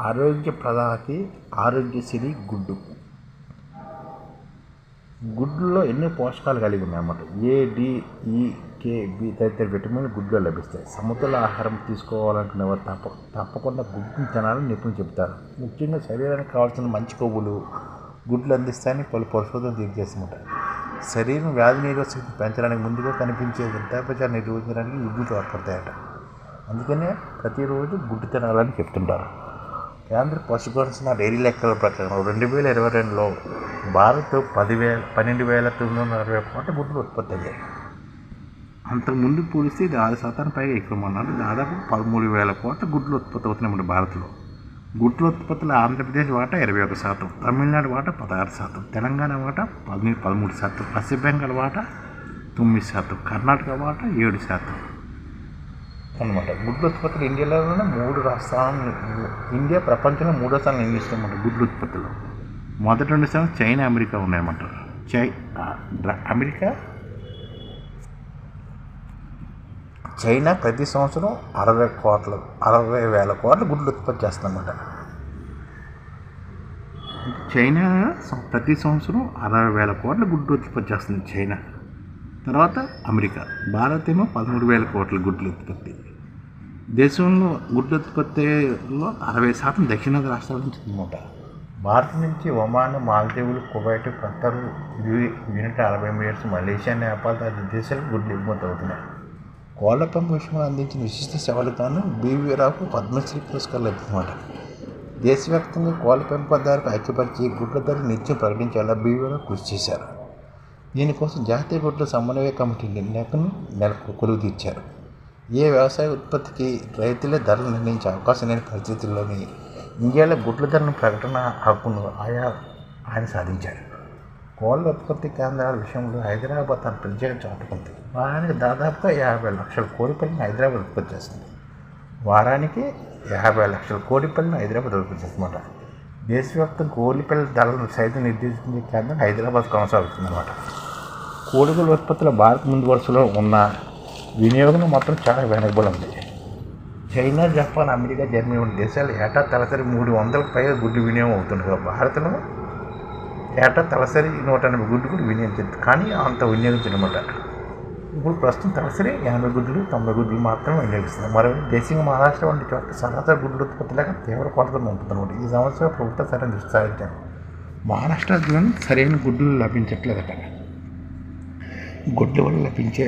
ఆరోగ్య ప్రదాతి ఆరోగ్యశ్రీ గుడ్డు. గుడ్డులో ఎన్నో పోషకాలు కలిగి ఉన్నాయన్నమాట ఏ డి ఈ కే బి తదితర విటమిన్లు గుడ్డులో లభిస్తాయి. సమతుల ఆహారం తీసుకోవాలనుకునే వారు తప్ప తప్పకుండా గుడ్డును తినాలని నిపుణులు చెబుతారు. ముఖ్యంగా శరీరానికి కావాల్సిన మంచి కొవ్వులు గుడ్లు అందిస్తాయని పలు పరిశోధనలు తెలియజేస్తుంటాయి శరీరం వ్యాధి నిరోధక పెంచడానికి ముందుగా కనిపించే వృద్ధాపచారం నిర్వహించడానికి గుడ్లు తోడ్పడతాయట అందుకనే ప్రతిరోజు గుడ్డు తినాలని చెప్తుంటారు. కేంద్ర పశుపోషణ డైరీ లెక్కల ప్రకారం రెండు వేల ఇరవై రెండులో భారత్ పదివేల పన్నెండు వేల తొమ్మిది వందల అరవై కోట్ల గుడ్లు ఉత్పత్తి అయ్యాయి. అంతకుముందు పోలిస్తే ఇది ఆరు శాతానికి పైగా ఎక్కువ అన్నారు దాదాపు పదమూడు వేల కోట్ల గుడ్లు ఉత్పత్తి అవుతున్నాయి భారత్లో. గుడ్ల ఉత్పత్తులు ఆంధ్రప్రదేశ్ వాటా ఇరవై ఒక శాతం తమిళనాడు వాటా పదహారు శాతం తెలంగాణ వాటా పదమూడు పదమూడు శాతం పశ్చిమ బెంగాల్ వాటా తొమ్మిది శాతం కర్ణాటక వాటా ఏడు శాతం. అనమాట గుడ్ల ఉత్పత్తులు ఇండియాలోనే మూడు రాష్ట్రాలను ఇండియా ప్రపంచంలో మూడో స్థానం నిలుస్తుందన్నమాట గుడ్ల ఉత్పత్తులు. మొదటి రెండు స్థానం చైనా అమెరికా ఉన్నాయన్నమాట. చై అమెరికా? చైనా ప్రతి సంవత్సరం అరవై కోట్ల అరవై వేల కోట్ల గుడ్లు ఉత్పత్తి చేస్తుందన్నమాట. చైనా ప్రతి సంవత్సరం అరవై వేల కోట్ల గుడ్లు ఉత్పత్తి చేస్తుంది చైనా. తర్వాత అమెరికా. భారత్ ఏమో పదమూడు వేల కోట్ల గుడ్ల ఉత్పత్తి. దేశంలో గుడ్డు ఉత్పత్తిలో అరవై శాతం దక్షిణాది రాష్ట్రాల నుంచి అనమాట భారత్ నుంచి ఒమాన్ మాల్దీవులు కువైట్ ఖత్తర్ యూనిట్ అరవై ఎమిరేట్స్ మలేషియా నేపాల్ తదితర దేశాలకు గుడ్లు ఎగుమతి అవుతున్నాయి. కోళ్ళ పెంపు విషయంలో అందించిన విశిష్ట సేవలు కాను బీవీరావుకు పద్మశ్రీ పురస్కారాలు లభిందన్నమాట దేశవ్యాప్తంగా కోళ్ళ పెంపకదారులకు ఐక్యపరిచి గుడ్ల ధర నిత్యం ప్రకటించేలా బీవీరావు కృషి చేశారు. దీనికోసం జాతీయ గుడ్ల సమన్వయ కమిటీ నిర్ణయకును నెలకు కొలువు తీర్చారు ఏ వ్యవసాయ ఉత్పత్తికి రైతులే ధరలు నిర్ణయించే అవకాశం లేని పరిస్థితుల్లోని ఇండియాలో గుడ్ల ధరను ప్రకటన హక్కును ఆయా ఆయన సాధించారు. కోళ్ళ ఉత్పత్తి కేంద్రాల విషయంలో హైదరాబాద్ తన ప్రత్యేక చాటుకుంది వారానికి దాదాపుగా యాభై లక్షల కోడిపల్లిని హైదరాబాద్ ఉత్పత్తి చేస్తుంది. వారానికి యాభై లక్షల కోడిపల్లిని హైదరాబాద్ ఉత్పత్తి చేస్తుందన్నమాట. దేశవ్యాప్తం కోడిపల్లి ధరలను సైతం నిర్దేశించే కేంద్రం హైదరాబాద్ కొనసాగుతుందన్నమాట. కోడిగుల ఉత్పత్తుల భారత్ ముందు వరుసలో ఉన్న వినియోగం మాత్రం చాలా వెనకబడి ఉంది. చైనా జపాన్ అమెరికా జర్మనీ వంటి దేశాలు ఏటా తలసరి మూడు వందలకు పైగా గుడ్డు వినియోగం అవుతుంది కదా భారత్లో ఏటా తలసరి నూట ఎనభై గుడ్డు కూడా వినియోగించింది కానీ అంత వినియోగించనమాట ఇప్పుడు ప్రస్తుతం తలసరి ఎనభై గుడ్లు తొంభై గుడ్లు మాత్రమే వినియోగిస్తుంది మరో దేశంగా మహారాష్ట్ర వంటి చోట్ల సరాసరి గుడ్లు ఉత్పత్తి లేక తీవ్ర కొరత ఉంటుందన్నమాట ఈ సంవత్సరం ప్రభుత్వం సరైన దృష్టి సాధించాను మహారాష్ట్రలో సరైన గుడ్లు లభించట్లేదట. గుడ్ల వల్ల లభించే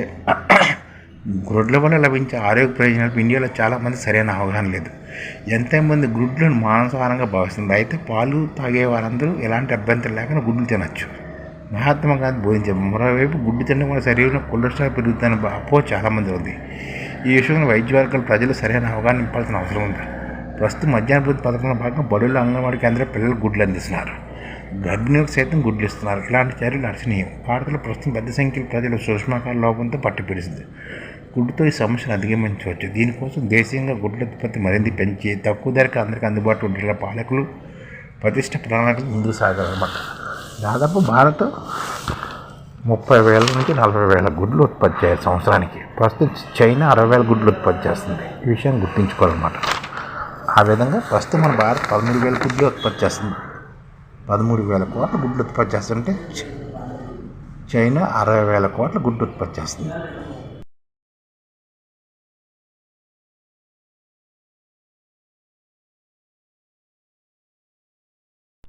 గుడ్ల వల్ల లభించే ఆరోగ్య ప్రయోజనాలకు ఇండియాలో చాలామంది సరైన అవగాహన లేదు. ఎంతమంది గుడ్లను మాంసాహారంగా భావిస్తుంది అయితే పాలు తాగే వారందరూ ఎలాంటి అభ్యంతరం లేకుండా గుడ్లు తినచ్చు. మహాత్మా గాంధీ బోధించారు మరోవైపు గుడ్డు తినడం వల్ల శరీరంలో కొలెస్ట్రాల్ పెరుగుతుందని అపో చాలామంది ఉంది. ఈ విషయంలో వైద్య వర్గాలు ప్రజలు సరైన అవగాహన ఇవ్వాల్సిన అవసరం ఉంది. ప్రస్తుతం మధ్యాహ్న పథకంలో భాగంగా బడుల అంగన్వాడీ కేంద్ర పిల్లలు గుడ్లు అందిస్తున్నారు. గర్భిణులకు సైతం గుడ్లు ఇస్తున్నారు. ఇలాంటి చర్యలు అర్చనీయం భారత్లో ప్రస్తుతం పెద్ద సంఖ్యలో ప్రజలు సూక్ష్మాకార లోపంతో పట్టిపెడుతుంది గుడ్డుతో ఈ సమస్యను అధిగమించవచ్చు. దీనికోసం దేశీయంగా గుడ్ల ఉత్పత్తి మరింత పెంచి తక్కువ ధరకు అందరికీ అందుబాటులో ఉండేలా పాలకులు ప్రతిష్ట ప్రణాళికలు ముందుకు సాగాలన్నమాట దాదాపు భారత్ ముప్పై వేల నుంచి నలభై వేల గుడ్లు ఉత్పత్తి చేయాలి సంవత్సరానికి. ప్రస్తుతం చైనా అరవై వేల గుడ్లు ఉత్పత్తి చేస్తుంది. ఈ విషయం గుర్తుంచుకోవాలన్నమాట. ఆ విధంగా ప్రస్తుతం మన భారత్ పదమూడు వేల గుడ్లు ఉత్పత్తి చేస్తుంది. పదమూడు వేల కోట్ల గుడ్లు ఉత్పత్తి చేస్తుంటే చైనా అరవై వేల కోట్ల గుడ్లు ఉత్పత్తి చేస్తుంది.